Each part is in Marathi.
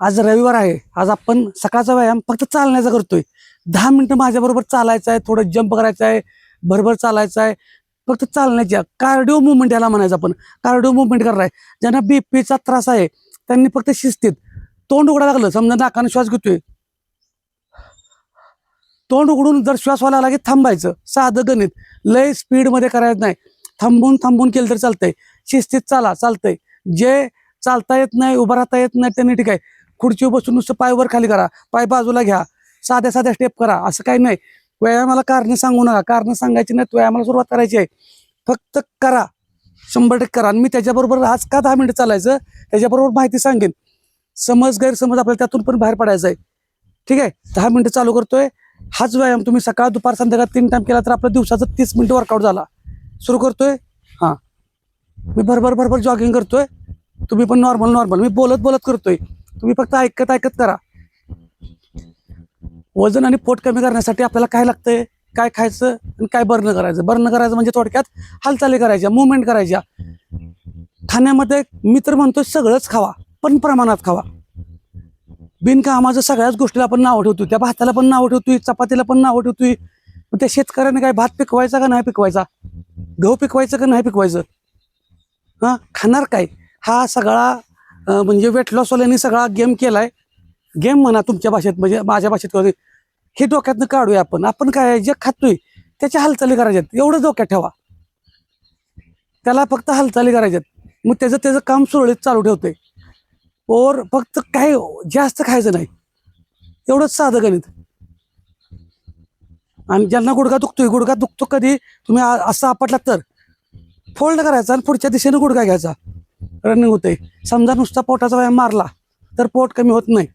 आज रविवार आहे. आज आपण सकाळचा व्यायाम फक्त चालण्याचा करतोय. दहा मिनिटं माझ्याबरोबर चालायचं आहे थोडं जंप करायचं आहे भरभर चालायचं आहे. फक्त चालण्याच्या कार्डिओ मुवमेंट याला म्हणायचं आपण. कार्डिओ मुवमेंट करणार आहे. ज्यांना बीपीचा त्रास आहे त्यांनी फक्त शिस्तीत तोंड उघडायला लागलं. समजा नाकानं श्वास घेतोय. तोंड उघडून जर श्वास व्हायला लागला की थांबायचं. साधं गणित. लय स्पीडमध्ये करायचं नाही. थांबून थांबून केलं तर चालतंय. शिस्तीत चाला चालतंय. जे चालता येत नाही उभं राहता येत नाही त्यांनी ठीक आहे. खुर्चीवर बसून नुसतं पायवर खाली करा पाय बाजूला घ्या साध्या साध्या स्टेप करा असं काही नाही. व्यायामाला कारणं सांगू नका. कारणं सांगायची नाही व्यायामाला सुरुवात करायची आहे. फक्त करा. शंभर टक्के करा. आणि मी त्याच्याबरोबर आज का दहा मिनिटं चालायचं त्याच्याबरोबर माहिती सांगेन. समज गैरसमज आपल्याला त्यातून पण बाहेर पडायचं आहे. ठीक आहे? दहा मिनिटं चालू करतोय. हाच व्यायाम तुम्ही सकाळ दुपार संध्याकाळ तीन टाइम केला तर आपल्या दिवसाचं तीस मिनटं वर्कआउट झाला. सुरू करतोय? हां. मी भरभर भरभर जॉगिंग करतोय. तुम्ही पण नॉर्मल नॉर्मल मी बोलत बोलत करतोय. तुम्ही फक्त ऐकत ऐकत करा. वजन आणि पोट कमी करण्यासाठी आपल्याला काय लागतंय काय खायचं आणि काय बर्न करायचं? बर्न करायचं म्हणजे थोडक्यात हालचाली करायच्या मुवमेंट करायच्या. खाण्यामध्ये मी तर म्हणतोय सगळंच खावा पण प्रमाणात खावा. बिनकामाचं सगळ्याच गोष्टीला आपण नाव ठेवतो त्या भाताला पण नाव ठेवतोय चपातीला पण नाव ठेवतोय. मग त्या शेतकऱ्याने काय भात पिकवायचा का नाही पिकवायचा? गहू पिकवायचं का नाही पिकवायचं? हा खाणार काय? हा सगळा म्हणजे वेट लॉसवाल्यांनी सगळा गेम केलाय. गेम म्हणा तुमच्या भाषेत म्हणजे माझ्या भाषेत हे डोक्यातनं काढूया आपण. आपण काय जे खातोय त्याच्या हालचाली करायच्यात. एवढं डोक्यात ठेवा. त्याला फक्त हालचाली करायच्यात. मग त्याचं त्याचं काम सुरळीत चालू ठेवतंय. और फक्त काय जास्त खायचं नाही. एवढंच साधं गणित. आणि ज्यांना गुडघा दुखतोय गुडघा दुखतो कधी तुम्ही असा असं आपटला तर. फोल्ड करायचा आणि पुढच्या दिशेने गुडघा घ्यायचा. रनिंग होते समजा नुसता पोटाचा व्यायाम मारला तर पोट कमी होत नाही.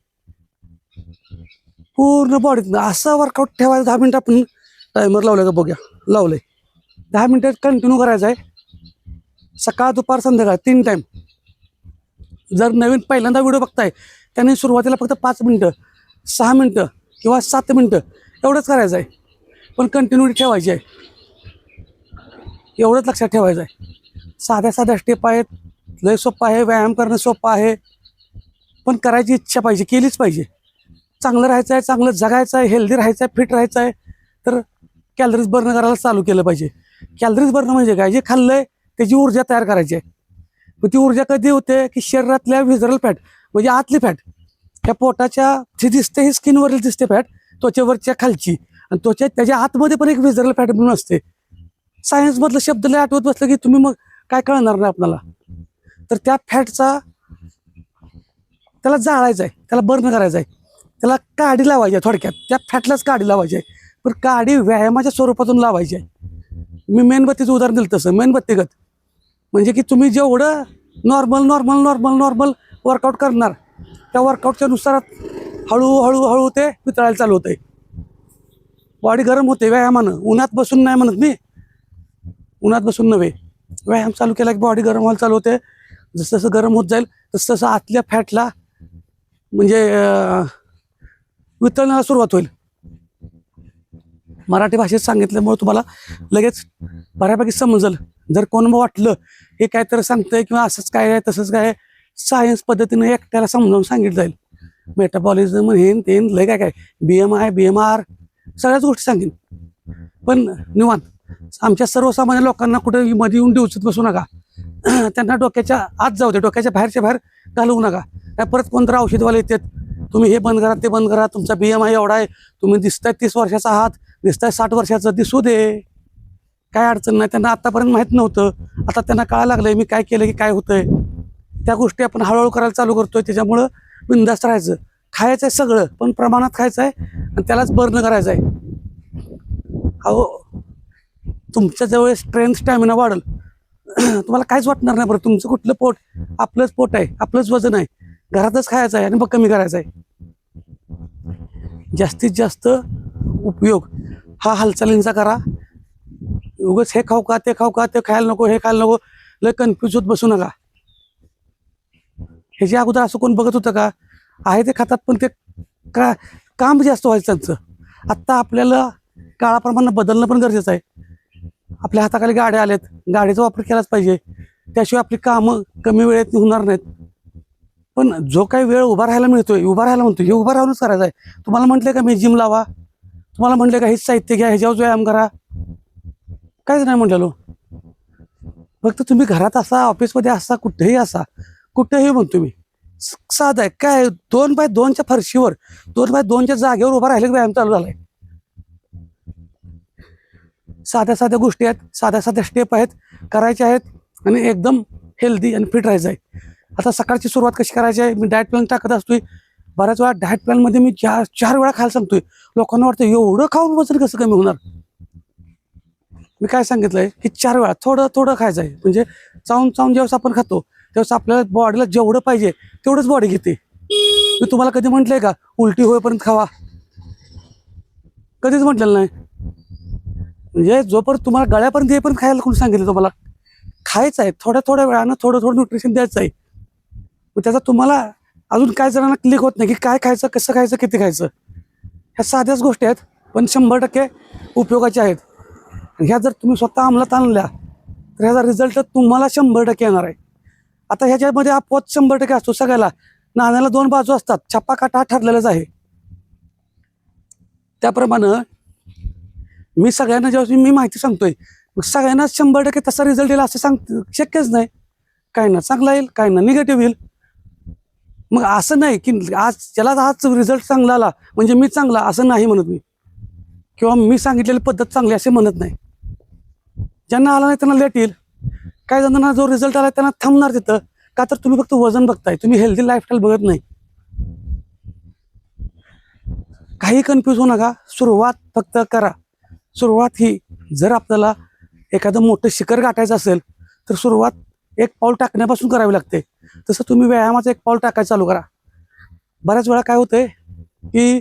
पूर्ण बॉडीत असं वर्कआउट ठेवायचं दहा मिनिटं आपण टायमर लावलं का बघूया. लावलंय. दहा मिनिटं कंटिन्यू करायचं आहे. सकाळ दुपार संध्याकाळ तीन टाइम जर नवीन पहिल्यांदा व्हिडिओ बघताय त्याने सुरुवातीला फक्त पाच मिनटं सहा मिनटं किंवा सात मिनटं एवढंच करायचं आहे. पण कंटिन्युटी ठेवायची आहे. एवढंच लक्षात ठेवायचं आहे. साध्या साध्या स्टेप आहेत. लय सोपं आहे व्यायाम करणं सोपं आहे. पण करायची इच्छा पाहिजे केलीच पाहिजे. चांगलं राहायचं आहे चांगलं जगायचं आहे हेल्दी राहायचं आहे फिट राहायचं आहे तर कॅलरीज बर्न करायला चालू केलं पाहिजे. कॅलरीज बर्न म्हणजे काय? जे खाल्लं आहे त्याची ऊर्जा तयार करायची आहे. मग ती ऊर्जा कधी होते? की शरीरातल्या व्हिजरल फॅट म्हणजे आतली फॅट ह्या पोटाच्या जी दिसते ही स्किनवरील दिसते फॅट त्वचेवरच्या खालची. आणि त्वचे त्याच्या आतमध्ये पण एक व्हिजरल फॅट म्हणून असते. सायन्समधलं शब्द लय आठवत बसलं की तुम्ही मग काय कळणार नाही आपल्याला? तर त्या फॅटचा त्याला जाळायचा आहे त्याला बर्न करायचा आहे त्याला काडी लावायची आहे थोडक्यात. त्या फॅटलाच काडी लावायची आहे. पण काडी व्यायामाच्या स्वरूपातून लावायची आहे. मी मेणबत्तीचं उदाहरण दिलं तसं मेणबत्तीगत म्हणजे की तुम्ही जेवढं normal normal normal normal workout करणार त्या वर्कआउटच्या नुसार हळूहळू हळू ते पितळायला चालू होते बॉडी गरम होते व्यायामानं. उन्हात बसून नाही म्हणत मी. उन्हात बसून नव्हे. व्यायाम चालू केला की बॉडी गरम व्हायला चालू होते. जसं जसं गरम होत जाईल तसं तसं आतल्या फॅटला म्हणजे वितळण्याला सुरुवात होईल. मराठी भाषेत सांगितल्यामुळे तुम्हाला लगेच बऱ्यापैकी समजल. जर कोण वाटलं हे काय तर सांगतंय किंवा असंच काय आहे तसंच काय आहे सायन्स पद्धतीने एकट्याला समजावून सांगितलं जाईल. मेटाबॉलिझम हेन तेन लय काय काय B M I B M R सगळ्याच गोष्टी सांगेन. पण निवांत. आमच्या सर्वसामान्य लोकांना कुठे मध्ये येऊन डिवचत बसू नका. त्यांना डोक्याच्या आत जाऊ दे डोक्याच्या बाहेरच्या बाहेर घालवू नका. काय परत कोणतं औषधवाले येतात. तुम्ही हे बंद करा ते बंद करा तुमचा बी एम आय एवढा आहे. तुम्ही दिसताय तीस वर्षाचा आहात दिसताय साठ वर्षाचा दिसू दे. काय अडचण नाही त्यांना आतापर्यंत माहीत नव्हतं. आता त्यांना कळायला लागलंय मी काय केलं की काय होतंय. त्या गोष्टी आपण हळूहळू करायला चालू करतोय त्याच्यामुळं बिंदास्त राहायचं. खायचं आहे सगळं पण प्रमाणात खायचं आहे आणि त्यालाच बर्न करायचं आहे अहो तुमच्या जवळ स्ट्रेंथ स्टॅमिना वाढल. तुम्हाला काहीच वाटणार नाही बरं. तुमचं कुठलं पोट आपलंच पोट आहे आपलंच वजन आहे. घरातच खायचं आहे आणि मग कमी करायचं आहे. जास्तीत जास्त उपयोग हा हालचालींचा करा. उगाच हे खाऊ का ते खाऊ का ते खायला नको हे खायला नको. लय कन्फ्यूज होत बसू नका. ह्याच्या अगोदर असं कोण बघत होतं का? आहे ते खातात पण ते का काम जास्त व्हायचं त्यांचं. आत्ता आपल्याला काळाप्रमाणे बदलणं पण गरजेचं आहे. आपल्या हाताखाली गाड्या आल्यात. गाडीचा वापर केलाच पाहिजे. त्याशिवाय आपली कामं कमी वेळेत होणार नाहीत. पण जो काही वेळ उभा राहायला मिळतोय उभा राहायला म्हणतो हे उभा राहूनच करायचं आहे. तुम्हाला म्हटलं का मी जिम लावा? तुम्हाला म्हटलं का हेच साहित्य घ्या ह्याच्यावर व्यायाम करा? काहीच नाही म्हटलेलो. फक्त तुम्ही घरात असा ऑफिसमध्ये असा कुठेही असा कुठेही म्हणतो मी साधं आहे. काय दोन बाय दोनच्या फरशीवर दोन बाय दोनच्या जागेवर उभा राहिले व्यायाम चालू झालाय. साध्या साध्या गोष्टी आहेत साध्या साध्या स्टेप आहेत करायच्या आहेत आणि एकदम हेल्दी आणि फिट राहायचं आहे. आता सकाळची सुरुवात कशी करायची आहे? मी डायट प्लॅन टाकत असतोय. बऱ्याच वेळा डायट प्लॅनमध्ये मी चार चार वेळा खायला सांगतोय. लोकांना वाटतं एवढं खाऊन वजन कसं कमी होणार? मी काय सांगितलंय? की चार वेळा थोडं थोडं खायचं आहे. म्हणजे चावून चावून ज्यावेळेस आपण खातो त्यावेळेस आपल्याला बॉडीला जेवढं पाहिजे तेवढंच बॉडी घेते. मी तुम्हाला कधी म्हटलंय का उलटी होईपर्यंत खावा. कधीच म्हटलेलं नाही. म्हणजे जोपर्यंत तुम्हाला गळ्यापर्यंत येईपर्यंत खायला कोणी सांगितलं तुम्हाला खायचं आहे थोड्या थोड्या वेळानं थोडं थोडं न्यूट्रिशन द्यायचं आहे. मग त्याचा तुम्हाला अजून काय जणांना क्लिक होत नाही की काय खायचं कसं खायचं किती खायचं. ह्या साध्याच गोष्टी आहेत पण शंभर टक्के उपयोगाच्या आहेत. ह्या जर तुम्ही स्वतः अंमलात आणल्या तर ह्याचा रिझल्ट तुम्हाला शंभर टक्के येणार आहे. आता ह्याच्यामध्ये अपवाद शंभर टक्के असतो सगळ्याला. नाण्याला दोन बाजू असतात छप्पा काटा ठरलेलाच आहे. त्याप्रमाणे मी सगळ्यांना जेव्हा मी माहिती सांगतोय मग सगळ्यांना शंभर टक्के तसा रिझल्ट येईल असं सांग शक्यच नाही. काय ना चांगला येईल काय ना निगेटिव्ह येईल. मग असं नाही की आज त्याला आज रिझल्ट चांगला आला म्हणजे मी चांगला असं नाही म्हणत मी. किंवा मी सांगितलेली पद्धत चांगली असे म्हणत नाही. ज्यांना आला नाही त्यांना लेट येईल. काही जणांना जो रिझल्ट आला त्यांना थांबणार तिथं. का तर तुम्ही फक्त वजन बघताय तुम्ही हेल्दी लाईफस्टाईल बघत नाही. काही कन्फ्यूज होऊ नका. सुरुवात फक्त करा. सुरुवात ही जर आपल्याला एखादं मोठं शिखर गाठायचं असेल तर सुरुवात एक पाऊल टाकण्यापासून करावी लागते. तसं तुम्ही व्यायामाचं एक पाऊल टाकायचं चालू करा. बऱ्याच वेळा काय होतंय की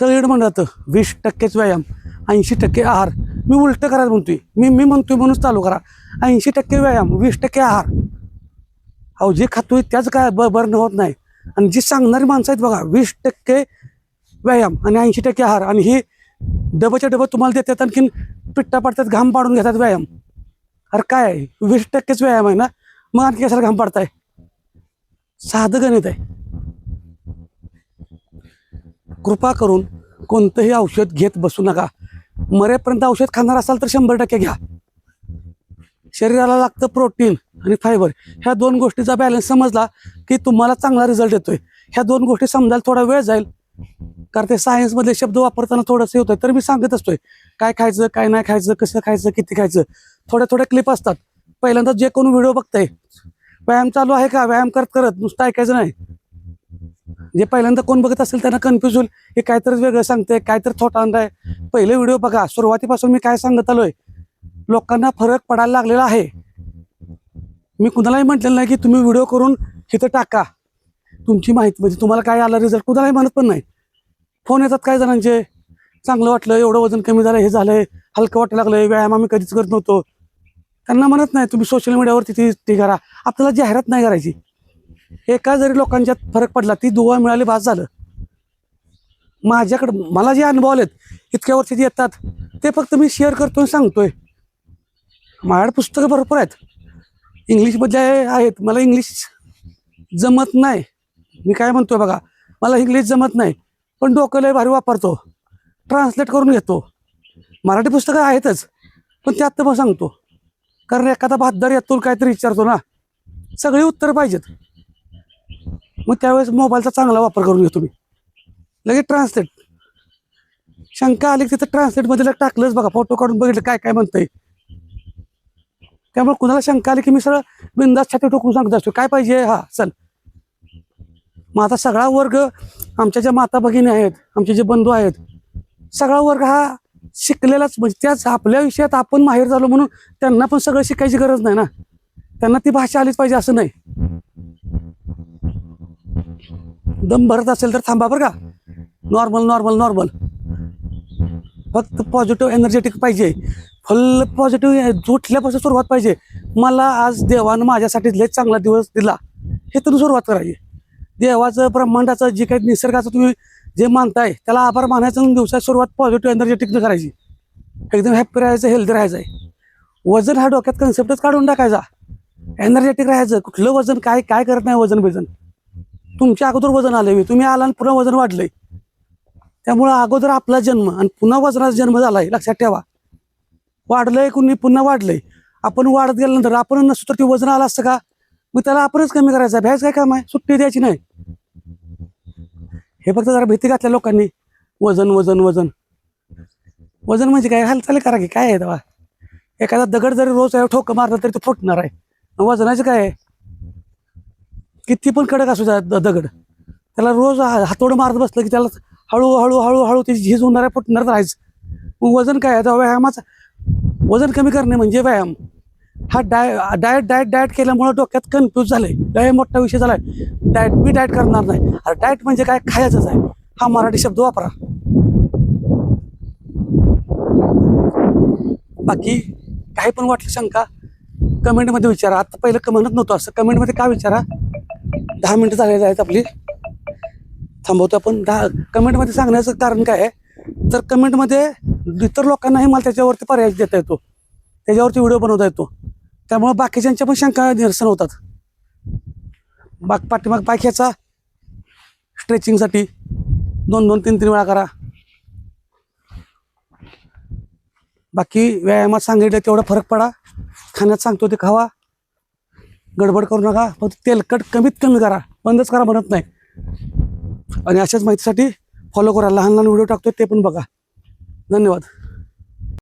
तळीड म्हणलं जातं वीस टक्केच व्यायाम ऐंशी टक्के आहार. मी उलट करायचं म्हणतोय. मी मी म्हणतोय म्हणूनच चालू करा. ऐंशी टक्के व्यायाम वीस टक्के आहार. अहो जे खातोय त्याच काय ब बरं होत नाही. आणि जी सांगणारी माणसं आहेत बघा वीस टक्के व्यायाम आणि ऐंशी टक्के आहार. आणि ही डबच्या डबं तुम्हाला देतात आणखीन पिट्टा पडतात घाम पाडून घेतात व्यायाम. अरे काय वीस टक्केच व्यायाम आहे ना? मग आणखी कशाला घाम पाडताय? साधं गणित आहे. कृपा करून कोणतंही औषध घेत बसू नका. मरेपर्यंत औषध खाणार असाल तर शंभर टक्के घ्या. शरीराला लागतं प्रोटीन आणि फायबर. ह्या दोन गोष्टीचा बॅलन्स समजला की तुम्हाला चांगला रिझल्ट येतोय. ह्या दोन गोष्टी समजायला थोडा वेळ जाईल. कारण ते सायन्समधले शब्द वापरताना थोडंसं होतं. तर मी सांगत असतोय काय खायचं काय नाही खायचं कसं खायचं किती खायचं थोड्या थोड्या क्लिप असतात. पहिल्यांदा जे कोण व्हिडिओ बघताय व्यायाम चालू आहे का? व्यायाम करत करत नुसतं ऐकायचं नाही. जे पहिल्यांदा कोण बघत असेल त्यांना कन्फ्युज होईल. हे काहीतरी वेगळं सांगते काहीतरी थोटा आणलाय. पहिले व्हिडिओ बघा. सुरुवातीपासून मी काय सांगत आलोय? लोकांना फरक पडायला लागलेला आहे. मी कुणालाही म्हटलेलं नाही की तुम्ही व्हिडिओ करून इथं टाका. तुमची माहिती म्हणजे तुम्हाला काय आला रिझल्ट कुणालाही म्हणत पण नाही. फोन येतात काय जणांचे. चांगलं वाटलं एवढं वजन कमी झालं हे झालंय हलकं वाटायला लागलंय व्यायाम आम्ही कधीच करत नव्हतो. त्यांना म्हणत नाही तुम्ही सोशल मीडियावरती ती ती करा. आपल्याला जाहिरात नाही करायची. एका जरी लोकांच्यात फरक पडला ती दुवा मिळाली भास झालं. माझ्याकडं मला जे अनुभव आलेत इतक्या वर्षी जे येतात ते फक्त मी शेअर करतोय आणि सांगतोय. माझ्याकडे पुस्तकं भरपूर आहेत. इंग्लिशमधले आहेत मला इंग्लिश जमत नाही. मी काय म्हणतोय बघा मला इंग्लिश जमत नाही पण डोकं लय भारी वापरतो. ट्रान्सलेट करून घेतो. मराठी पुस्तकं आहेतच पण त्यात तर मग सांगतो. कारण एखादा भातदार येतो काहीतरी विचारतो ना सगळी उत्तरं पाहिजेत. मग त्यावेळेस मोबाईलचा चांगला वापर करून घेतो मी. लगेच ट्रान्सलेट शंका आली की तिथं ट्रान्सलेटमध्ये लग टाकलंच बघा फोटो काढून बघितलं काय काय म्हणतंय. त्यामुळे कुणाला शंका आली की मी सरळ बिंदास छाती ठोकून सांगत असतो काय पाहिजे? हा चल. मग आता सगळा वर्ग आमच्या ज्या माता भगिनी आहेत आमचे जे बंधू आहेत सगळा वर्ग हा शिकलेलाच म्हणजे त्याच आपल्या विषयात आपण माहेर झालो म्हणून त्यांना पण सगळं शिकायची गरज नाही ना. त्यांना ती भाषा आलीच पाहिजे असं नाही. दम भरत असेल तर थांबा बरं का. नॉर्मल नॉर्मल नॉर्मल फक्त पॉझिटिव्ह एनर्जेटिक पाहिजे. फुल पॉझिटिव्ह जुठल्यापासून सुरुवात पाहिजे. मला आज देवानं माझ्यासाठी लय चांगला दिवस दिला. हे तर सुरुवात करायची. देवाचं ब्रह्मांडाचं जे काही निसर्गाचं तुम्ही जे मानताय त्याला आभार मानायचं दिवसाची दिवसात सुरुवात पॉझिटिव्ह एनर्जेटिकनं करायची. एकदम हॅप्पी राहायचं हेल्दी राहायचं आहे वजन हा डोक्यात कन्सेप्टच काढून टाकायचा. एनर्जेटिक राहायचं. कुठलं वजन काय काय करत नाही वजन बिजन. तुमच्या अगोदर वजन आले तुम्ही आला आणि पुन्हा वजन वाढलंय. त्यामुळं अगोदर आपला जन्म आणि पुन्हा वजनाचा जन्म झालाय लक्षात ठेवा. वाढलंय कुणी पुन्हा वाढलंय. आपण वाढत गेल्यानंतर आपण नसतो तर ते वजन आलं असतं का? मग त्याला आपणच कमी करायचा भ्यायचं काय काम आहे? सुट्टी द्यायची नाही. हे फक्त जरा भीती घातल्या लोकांनी. वजन वजन वजन. वजन म्हणजे काय? हालचाल करा की काय आहे तेव्हा? एखादा दगड जरी रोज ठोक मारला तरी तो फुटणार आहे. वजनाचं काय आहे? किती पण कडक असू द्या दगड. त्याला रोज हातोड मारत बसलं की त्याला हळूहळू हळूहळू त्याची झीज होणार आहे फुटणार राहायचं. मग वजन काय आहे? तर व्यायामाचं वजन कमी करणे म्हणजे व्यायाम. हा डाय डाएट डाएट डाएट केल्यामुळे डोक्यात कन्फ्यूज झालंय. लय मोठा विषय झालाय. डाएट मी डाएट करणार नाही. अरे डाएट म्हणजे काय? खायचंच आहे. हा मराठी शब्द वापरा. बाकी काही पण वाटलं शंका कमेंटमध्ये विचारा. आता पहिलं कमेंटच नव्हतं असं. कमेंटमध्ये का विचारा? दहा मिनटं झालेली आहेत आपली. थांबवतो आपण. दहा कमेंटमध्ये सांगण्याचं कारण काय आहे? तर कमेंटमध्ये इतर लोकांनाही मला त्याच्यावरती पर्याय देता येतो. त्याच्यावरती व्हिडिओ बनवता येतो. त्यामुळं बाकीच्यांच्या पण शंका निरसन होतात. बाग पाठीमाग पाय खेचा. स्ट्रेचिंगसाठी दोन दोन तीन तीन वेळा करा. बाकी व्यायामात सांगितलं तेवढा फरक पडा. खाण्यात सांगतो ते खावा. गडबड करू नका. फक्त तेलकट कमीत कमी करा. बंदच करा म्हणत नाही. आणि अशाच माहितीसाठी फॉलो करा. लहान लहान व्हिडिओ टाकतो ते पण बघा. धन्यवाद.